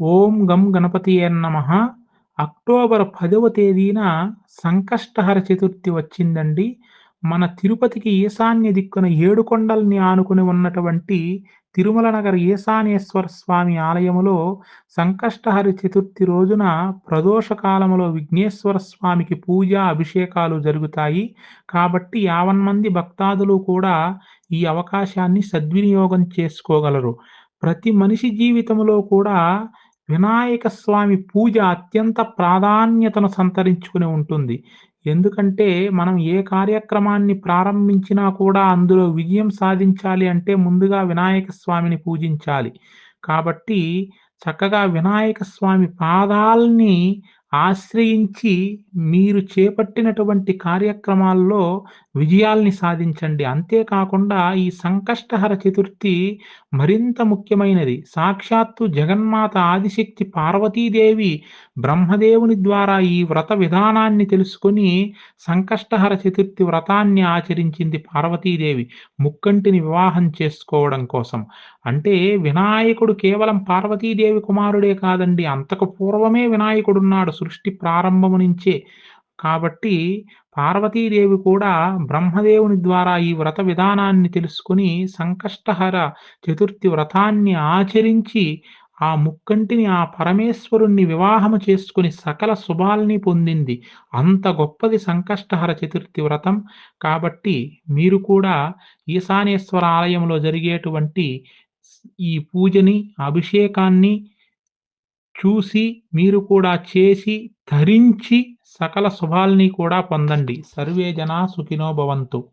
ఓం గం గణపతియే నమ. అక్టోబర్ పదవ తేదీన సంకష్టహర చతుర్థి వచ్చిందండి. మన తిరుపతికి ఈశాన్య దిక్కున ఏడు కొండల్ని ఆనుకుని ఉన్నటువంటి తిరుమల నగర ఈశానేశ్వర స్వామి ఆలయములో సంకష్టహరి చతుర్థి రోజున ప్రదోషకాలములో విఘ్నేశ్వర స్వామికి పూజ అభిషేకాలు జరుగుతాయి. కాబట్టి యావన్ మంది భక్తాదులు కూడా ఈ అవకాశాన్ని సద్వినియోగం చేసుకోగలరు. ప్రతి మనిషి జీవితంలో కూడా వినాయక స్వామి పూజ అత్యంత ప్రాధాన్యతను సంతరించుకుని ఉంటుంది. ఎందుకంటే మనం ఏ కార్యక్రమాన్ని ప్రారంభించినా కూడా అందులో విజయం సాధించాలి అంటే ముందుగా వినాయక స్వామిని పూజించాలి. కాబట్టి చక్కగా వినాయక స్వామి పాదాల్ని ఆశ్రయించి మీరు చేపట్టినటువంటి కార్యక్రమాల్లో విజయాల్ని సాధించండి. అంతేకాకుండా ఈ సంకష్టహర చతుర్థి మరింత ముఖ్యమైనది. సాక్షాత్తు జగన్మాత ఆదిశక్తి పార్వతీదేవి బ్రహ్మదేవుని ద్వారా ఈ వ్రత విధానాన్ని తెలుసుకొని సంకష్టహర చతుర్థి వ్రతాన్ని ఆచరించింది పార్వతీదేవి. ముక్కంటిని వివాహం చేసుకోవడం కోసం. అంటే వినాయకుడు కేవలం పార్వతీదేవి కుమారుడే కాదండి అంతకు పూర్వమే వినాయకుడున్నాడు. సృష్టి ప్రారంభము నుంచే. కాబట్టి పార్వతీదేవి కూడా బ్రహ్మదేవుని ద్వారా ఈ వ్రత విధానాన్ని తెలుసుకుని సంకష్టహర చతుర్థి వ్రతాన్ని ఆచరించి ఆ ముక్కంటిని ఆ పరమేశ్వరుణ్ణి వివాహము చేసుకుని సకల శుభాల్ని పొందింది. అంత గొప్పది సంకష్టహర చతుర్థి వ్రతం. కాబట్టి మీరు కూడా ఈశానేశ్వర ఆలయంలో జరిగేటువంటి ఈ పూజని అభిషేకాన్ని చూసి మీరు కూడా చేసి ధరించి సకల శుభాల్ని కూడా పొందండి. సర్వే జనా సుఖినో భవంతు.